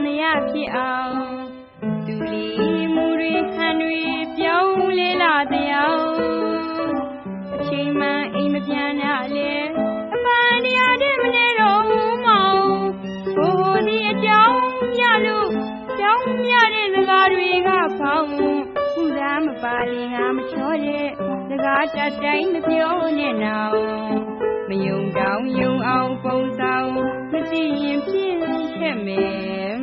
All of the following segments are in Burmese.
န္တရာဖြစ်အောင်သူလီမူတွေခံတွေပြောင်းလဲလာတရားအချိန်မှအိမ်မပြန်ရလေအပန်းတရားတွေမနေတော့မောင်ဘိုးဒီအကြောင်းပြလို့ကြောင်းပြတဲ့စကားတွေကဖောင်းကုလားမပါလေငါမချောတဲ့စကားတတိုင်းမပြောနဲ့နော်မယုံတောင်းယုံအောင်ပုံဆောင်မသိရင်ပြင်းခဲ့မယ်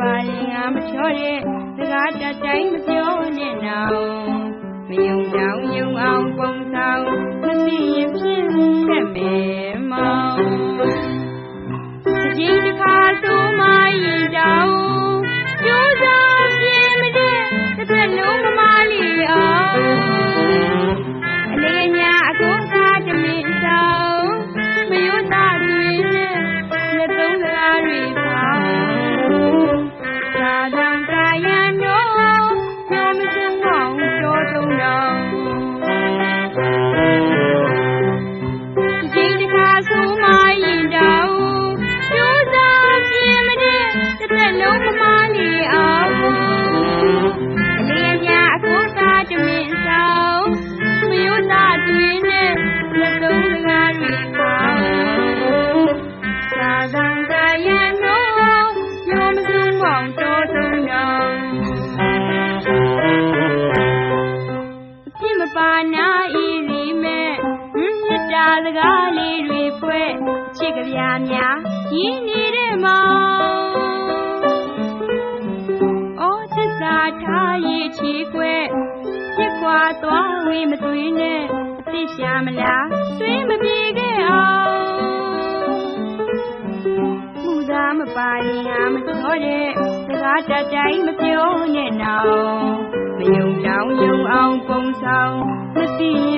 ပါရင်ငါမချောတဲ့စကားတတိုင်းမပြောနဲ့နော်မယုံကြောင်ယုံအောင်ပုံဆောင် ရာများရင်းနေတဲ့မောင်အော်သစ္စာထားရဲ့ချီခွဲပြစ်ခွာသွားဝေးမသွေးနဲ့အသိရှာမလားတွင်းမပြေခဲ့အောင်မှုသားမပါရင်ငါမပြောတဲ့စကားတတိုင်းမပြောနဲ့နော်မယုံတောင်းယုံအောင်ပုံဆောင်မသိရင်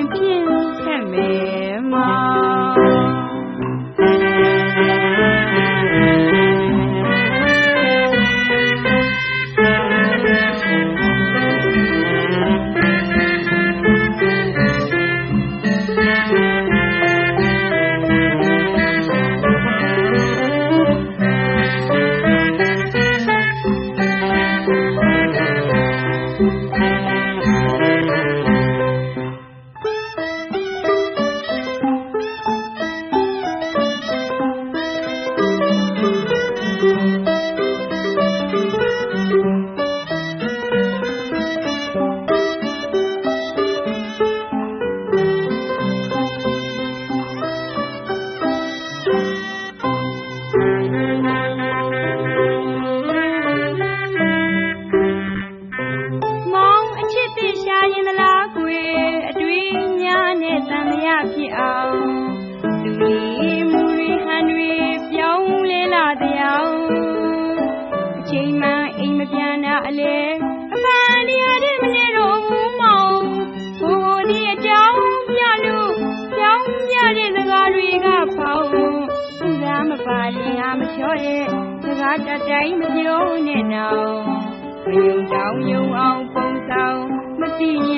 Thank you.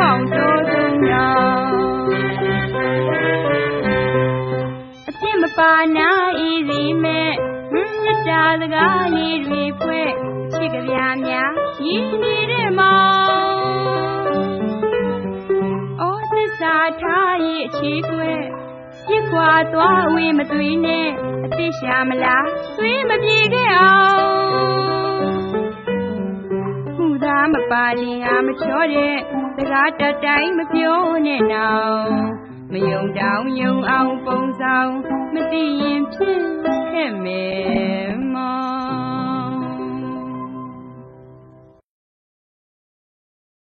ထောင်ကျော်သူများအပြစ်မပါနာဤစီမဲ့မြတ်တာစကားရည်တွေဖွဲ့ချစ်ကြပြများရည်နေတဲ့မောင်အော်သစ္စာထားဤအခြေကွဲပြစ်ခွာသွားဝေမသွေးနဲ့အသစ်ရှာမလားသွေးမပြေခဲ့အောင်မပါရင်ငါမချောတဲ့ စကားတတိုင်းမပြောနဲ့နောက်မယုံတောင်ယုံအောင်ပုံဆောင်မသိရင်ဖြစ်ခဲ့မယ်မော